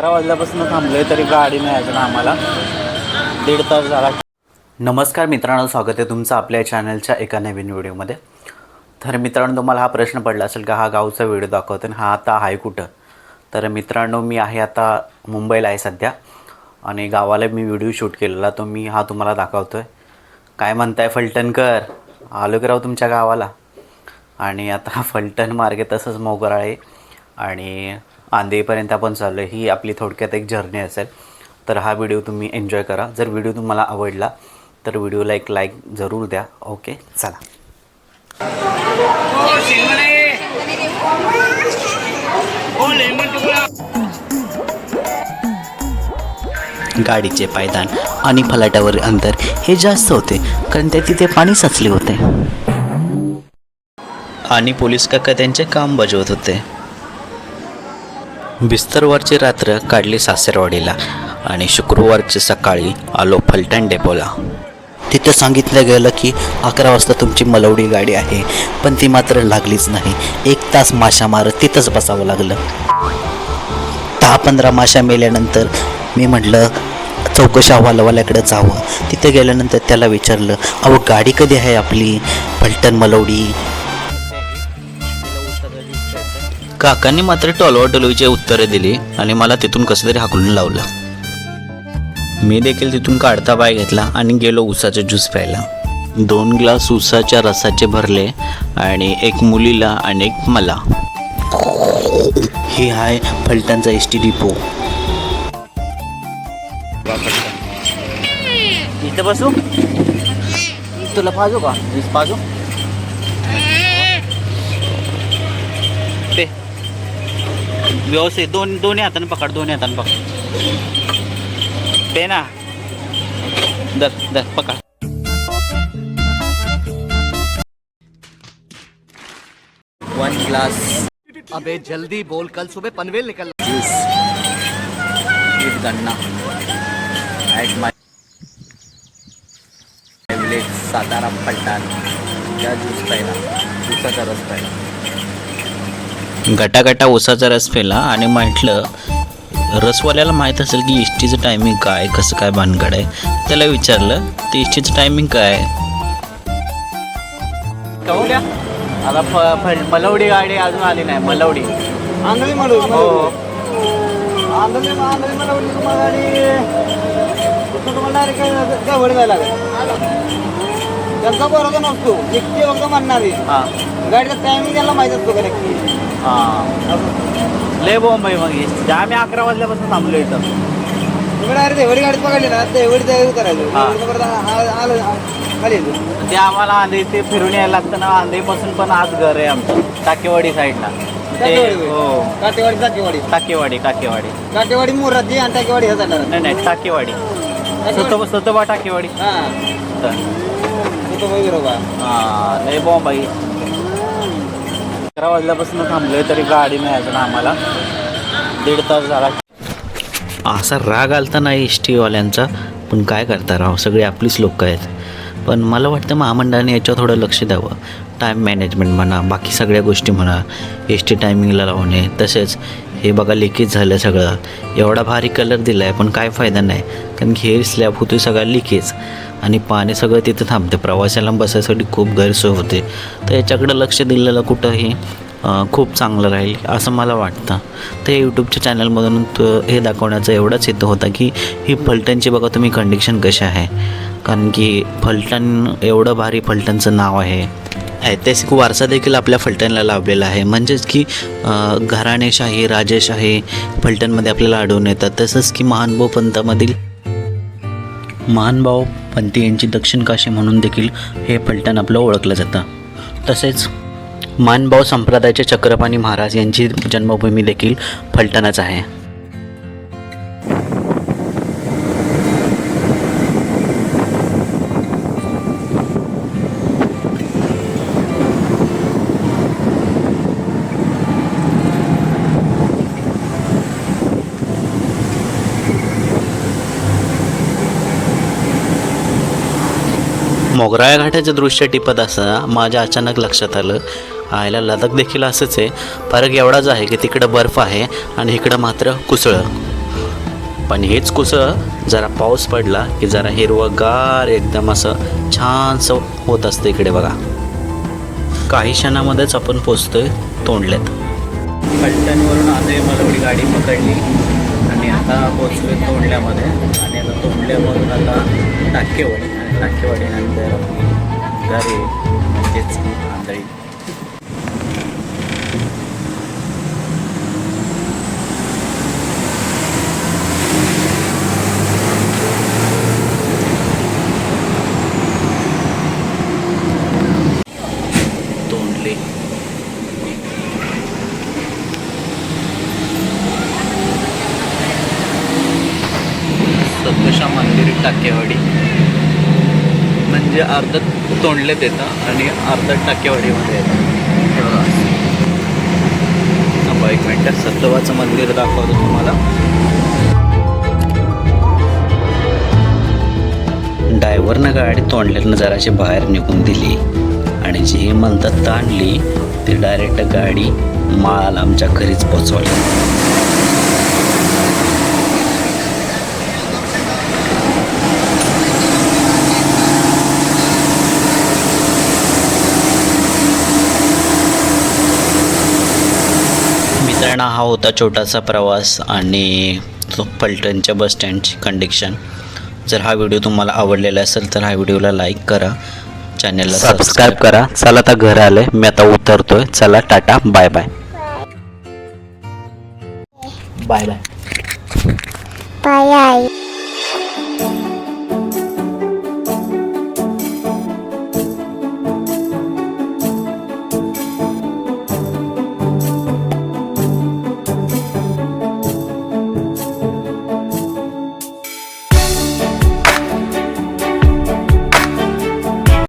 अकरा वाजल्यापासून थांबलोय तरी गाडी नाही अजून आम्हाला. दीड तास झाला. नमस्कार मित्रांनो स्वागत आहे तुमचं आपल्या चॅनलच्या एका नवीन व्हिडिओमध्ये. तर मित्रांनो तुम्हाला हा प्रश्न पडला असेल का हा गावचा व्हिडिओ दाखवतो आणि हा आता आहे कुठं? तर मित्रांनो मी आहे आता मुंबईला आहे सध्या. आणि गावाला मी व्हिडिओ शूट केलेला तो मी हा तुम्हाला दाखवतो आहे काय म्हणताय फलटणकर? आलो की राव तुमच्या गावाला. आणि आता फलटण मार्गे तसंच मोगरा आहे. आणि आंधेपर्यंत आपण चाललो ही आपली थोडक्यात एक जर्नी असेल. तर हा व्हिडिओ तुम्ही एन्जॉय करा. जर व्हिडिओ तुम्हाला आवडला तर व्हिडिओला एक लाईक जरूर द्या. ओके चला. गाडीचे पायदान आणि फलाटावर अंतर हे जास्त होते कारण ते तिथे पाणी साचले होते. आणि पोलीस काका त्यांचे काम बजावत होते. बिस्तरवरची रात्र काढली सासरवाडीला आणि शुक्रवारची सकाळी आलो फलटण डेपोला. तिथं सांगितलं गेलं की अकरा वाजता तुमची मलवडी गाडी आहे पण ती मात्र लागलीच नाही. एक तास माशा मारत तिथंच बसावं लागलं. दहा पंधरा माशा मेल्यानंतर मी म्हटलं चौकशा वालवाल्याकडे जावं. तिथे गेल्यानंतर त्याला विचारलं अहो गाडी कधी आहे आपली? फलटण मलवडी काकांनी मात्र टोलवाटोलवीची उत्तरे दिली आणि मला तिथून कसं तरी हाकलून लावलं. मी देखील तिथून काढता पाय घेतला आणि गेलो उसाचा ज्यूस प्यायला. दोन ग्लास उसाच्या रसाचे भरले आणि एक मुलीला आणि एक मला. हे आहे फलटणचा एस टी डिपो. इथं बसू? तुला पाजू का? वीस पाजू? व्यवस्थित. दोन दोन्ही हाताने पकड दोन्ही हाताने पकड. पेना. दर दर पकड. वन ग्लास अबे जल्दी बोल. कल सुबह पनवेल निकल juice with ganna. At my village Satara Phaltan त्या ज्यूस प्यायला ज्यूसाचा रस प्यायला गटागटा ऊसाचा रस प्यायला आणि म्हटलं रसवाल्याला माहीत असेल की एस टीचं टायमिंग काय कसं काय भानगड आहे. त्याला विचारलं ते एस टीचं टायमिंग काय आता फ फ- मलवडी गाडी अजून आली नाही मलवडी. आंधळी म्हणू हो. आंधळी आंधळी म्हणून तुम्हाला आणि तुम्हाला डायरेक्ट गवड जायला लागेल. त्यांचा बरोबर नसतो म्हणणारी. हां. गाडीचा टायमिंग त्यांना माहीत असतो का. नक्की हां. लय बॉम्बे मग ही. आम्ही अकरा वाजल्यापासून थांबलो इथं. तुम्ही डायरेक्ट देवडी गाडीत पकडली ना देवडी जाय उतरायचं. हा. देवडीचं परत आ- आलं खाली येतो. ते आम्हाला आंधे ते फिरून यायला लागतं ना आंधेपासून पण आत घर आहे आमचं टाकेवाडी साईडला. ते टाकेवाडी हो. काटेवाडी टाकेवाडी. टाकेवाडी टाकेवाडी. काटेवाडी मोराची आणि टाकेवाडी ह्या जाणार. नाही नाही टाकेवाडी. स्वतः स्वतःबा टाकेवाडी. हा. तर. तो तो बरोबर हां लय बॉम्ब आहे. अकरा वाजल्यापासून थांबलोय तरी गाडी मिळायचं ना आम्हाला. दीड तास झाला. असा राग आलता नाही एस टीवाल्यांचा पण काय करता राव सगळे आपलीच लोक आहेत. पण मला वाटतं महामंडळाने याच्यावर थोडं लक्ष द्यावं. टाईम मॅनेजमेंट म्हणा बाकी सगळ्या गोष्टी म्हणा एस टी टायमिंगला लावणे तसेच हे बघा लिकेज झालं सगळं. एवढा भारी कलर दिला आहे पण काय फायदा नाही. कारण की हे स्लॅब होतो सगळा लिकेज. आणि पाणी सगळं तिथं थांबते. प्रवाशाला बसायसाठी खूप गैरसोय होते. तर याच्याकडं लक्ष दिलेलं कुठंही खूप चांगलं राहील असं मला वाटतं. तर यूट्यूबच्या चॅनलमधून हे दाखवण्याचा एवढाच हेतू होता की ही फलटणची बघा तुम्ही कंडिशन कशी आहे. कारण की फलटण एवढं भारी फलटणचं नाव आहे. ऐतिहासिक वारसा देखील आपल्या फलटणला लाभलेला आहे. म्हणजेच की घराणेशाही राजेशाही फलटणमध्ये आपल्याला आढळून येतात. तसंच की महानभाऊ पंथामधील महानभाऊ पंथी यांची दक्षिण काशी म्हणून देखील हे फलटण आपलं ओळखलं जातं. तसेच मानभाऊ संप्रदायाचे चक्रपाणी महाराज यांची जन्मभूमी देखील फलटणच आहे. मोगराळ्या घाटाचं दृश्य टिपत असताना माझ्या अचानक लक्षात आलं. आयला लदाख देखील असंच आहे. फरक एवढाच आहे की तिकडं बर्फ आहे आणि इकडं मात्र कुसळं. पण हेच कुसळं जरा पाऊस पडला की जरा हिरवंगार एकदम असं छानसं होत असतं इकडे बघा. काही क्षणामध्येच आपण पोचतोय तोंडल्यात फलटणवरून आजही मलवडी गाडी पकडली आणि आता पोचलोय तोंडल्यामध्ये. आणि आता तोंडल्यामधून आता टाकेवाडी आणि टाकेवाडीनंतर घरे म्हणजेच आंधळी. तोंडले. मंदिर टाकेवाडी. म्हणजे अर्धं तोंडल्यात येतं आणि अर्धं टाकेवाडीमध्ये येतं. थांबा एक मिनटं सतवाचं मंदिर दाखवतो तुम्हाला. डायव्हरनं गाडी तोंडल्यानं जराशी बाहेर निघून दिली आणि जी म्हणतात ताणली ती डायरेक्ट गाडी माळाला आमच्या घरीच पोचवली मित्रांनो हा होता छोटासा प्रवास आणि तो पलटणच्या बस स्टँडची कंडिक्शन जर हा व्हिडिओ तुम्हाला आवडलेला असेल तर हा व्हिडिओला लाईक करा. चॅनलला सबस्क्राईब करा. चला आता घर आलं मी आता उतरतोय. चला tata. Bye bye bye bye bye